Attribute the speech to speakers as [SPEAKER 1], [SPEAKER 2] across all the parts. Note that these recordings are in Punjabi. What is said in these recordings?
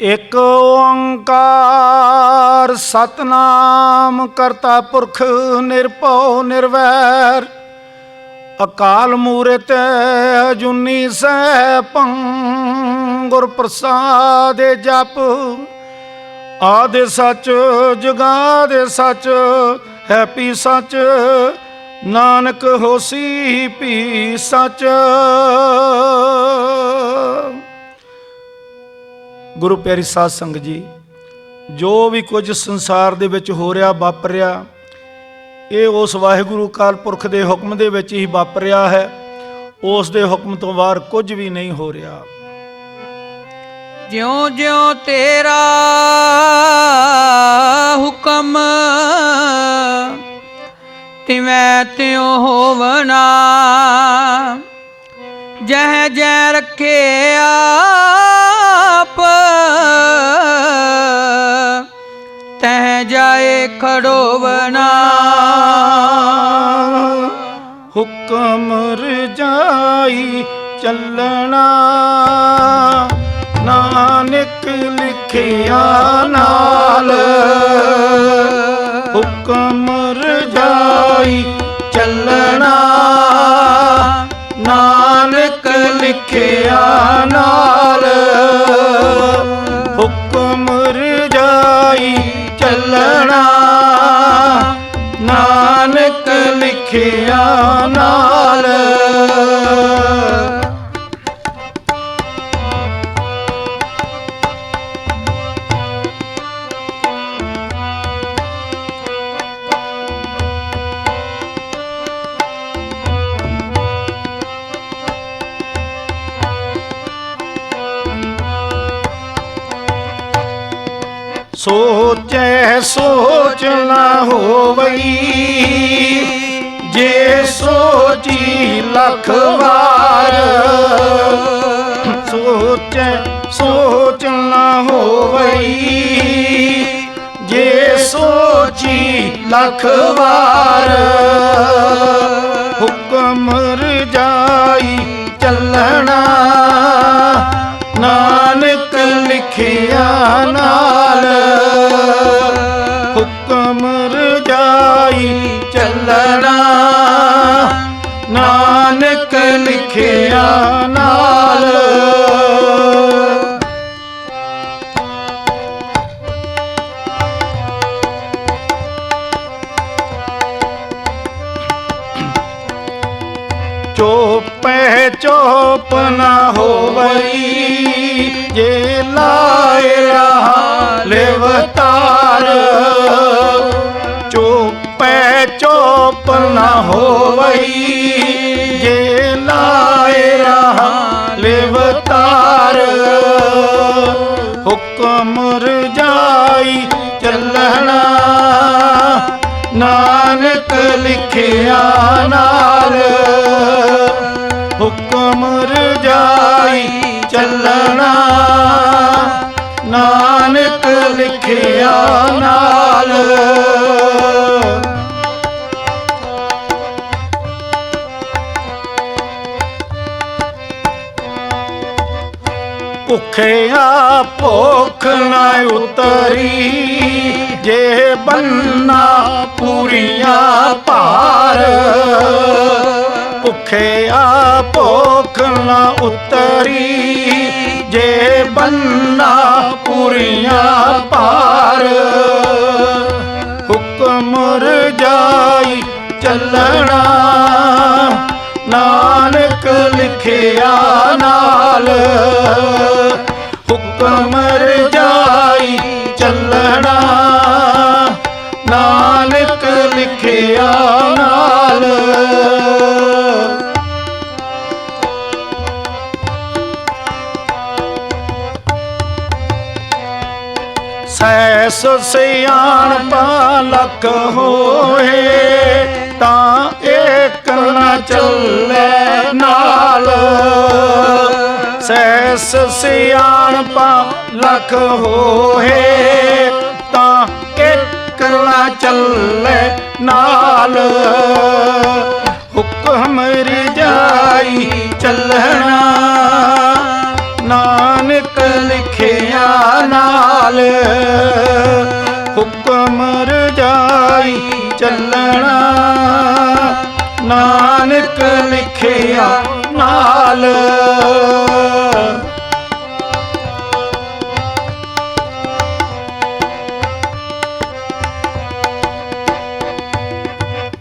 [SPEAKER 1] ਇਕ ਓੰਕਾਰ ਸਤਨਾਮ ਕਰਤਾ ਪੁਰਖ ਨਿਰਭਉ ਨਿਰਵੈਰ, ਅਕਾਲ ਮੂਰਤ ਅਜੂਨੀ ਸੈਭੰ, ਗੁਰ ਪ੍ਰਸਾਦ ਜਪ, ਆਦਿ ਸੱਚ ਜੁਗਾਦਿ ਸੱਚ ਹੈਪੀ ਸੱਚ, ਨਾਨਕ ਹੋਸੀ ਪੀ ਸੱਚ। ਗੁਰੂ ਪਿਆਰੀ ਸਾਧ ਸੰਗਤ ਜੀ, ਜੋ ਵੀ ਕੁਝ ਸੰਸਾਰ ਦੇ ਵਿੱਚ ਹੋ ਰਿਹਾ, ਵਾਪਰਿਆ, ਇਹ ਉਸ ਵਾਹਿਗੁਰੂ ਕਾਲ ਪੁਰਖ ਦੇ ਹੁਕਮ ਦੇ ਵਿੱਚ ਹੀ ਵਾਪਰਿਆ ਹੈ। ਉਸ ਦੇ ਹੁਕਮ ਤੋਂ ਬਾਹਰ ਕੁਝ ਵੀ ਨਹੀਂ ਹੋ ਰਿਹਾ।
[SPEAKER 2] ਜਿਉਂ ਜਿਉਂ ਤੇਰਾ ਹੁਕਮ ਤਿਵੇਂ ਤਿਉ ਹੋਵਨਾ ਜਹ ਜੈ ਰੱਖਿਆ ਆਪ ਤਹ ਜਾਏ ਖੜੋਵਣਾ
[SPEAKER 1] ਹੁਕਮ ਰਜਾਈ ਚੱਲਣਾ, ਨਾਨਕ ਲਿਖਿਆ ਨਾਲ। ਹੁਕਮ ਰਜਾਈ ਚੱਲਣਾ, ਨਾਨਕ ਲਿਖਿਆ ਨਾਲ। ਰਜਾਈ ਚੱਲਣਾ। ਨਾਨਕ ਲਿਖਿਆ ਨਾ। ਸੋਚੈ, ਸੋਚ ਨਾ ਹੋਵਈ। ਜੇ ਸੋਚੀ ਲੱਖ ਵਾਰ, ਸੋਚੈ, ਸੋਚ ਨਾ ਹੋਵਈ। ਜੇ ਸੋਚੀ ਲੱਖ ਵਾਰ, ਹੁਕਮ ਰਜਾਈ ਚੱਲਣਾ। ਨਾਨਕ ਲਿਖਿਆ ਨਾ ਲਿਖਿਆ ਨਾਲ। ਚੋਪੈ ਚੋਪ ਨਾ ਹੋਵਈ, ਜੇ ਲਾਇ ਰਹਾ ਲਿਵਤਾਰ। ਚੋਪੈ ਚੋਪ ਨਾ ਹੋਵਈ, ਜੇ ਲਿਵਤਾਰ ਹੁਕਮ ਰਜਾਈ ਚੱਲਣਾ ਨਾਨਕ ਲਿਖਿਆ ਨਾਲ। ਹੁਕਮ ਰਜਾਈ ਚੱਲਣਾ ਨਾਨਕ ਲਿਖਿਆ ਨਾਲ। ਭੁੱਖਿਆ ਭੁੱਖ ਨਾ ਉਤਰੀ। ਜੇ ਬੰਨਾ ਪੂਰੀਆਂ ਭਾਰ। ਭੁੱਖਿਆ ਭੁੱਖ ਨਾ ਉਤਰੀ। ਜੇ ਬੰਨਾ ਪੂਰੀਆਂ ਭਾਰ। ਹੁਕਮ ਰਜਾਈ ਚੱਲਣਾ। ਨਾਨ ਲਿਖਿਆ ਨਾਲ। ਹੁਕਮ ਰਜਾਈ ਚੱਲਣਾ। ਨਾਨਕ ਲਿਖਿਆ ਨਾਲ। ਸੈਸ ਸਿਆਣ ਪਾਲਕ ਹੋਏ ਤਾਂ ਨਾ ਚੱਲੇ ਨਾਲ। ਸੈਸ ਸਿਆਣਪਾ ਲਖ ਹੋਏ ਤਾਂ ਇੱਕ ਨਾ ਚੱਲੇ ਨਾਲ। ਹੁਕਮ ਰਜਾਈ ਚੱਲਣਾ, ਨਾਨਕ ਲਿਖਿਆ ਨਾਲ। ਹੁਕਮ ਰਜਾਈ ਚੱਲਣਾ। ਨਾਨਕ ਲਿਖਿਆ ਨਾਲ।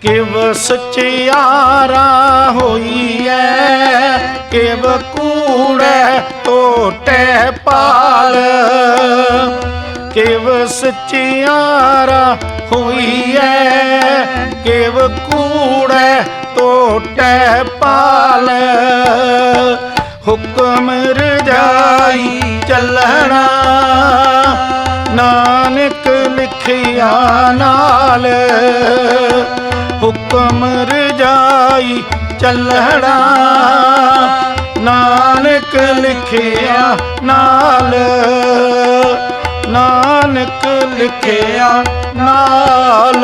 [SPEAKER 1] ਕਿਵ ਸਚਿਆਰਾ ਹੋਈਐ, ਕਿਵ ਕੂੜੈ ਟੋਟੇ ਪਾਲ। ਕਿਵ ਸਚਿਆਰਾ ਹੋਈਐ, ਕਿਵ ਕੂੜੈ ਟੋਟੇ ਹੁਕਮ ਰਜਾਈ ਚੱਲਣਾ। ਨਾਨਕ ਲਿਖਿਆ ਨਾਲ ਹੁਕਮ ਰਜਾਈ ਚੱਲਣਾ। ਨਾਨਕ ਲਿਖਿਆ ਨਾਲ ਨਾਨਕ ਲਿਖਿਆ ਨਾਲ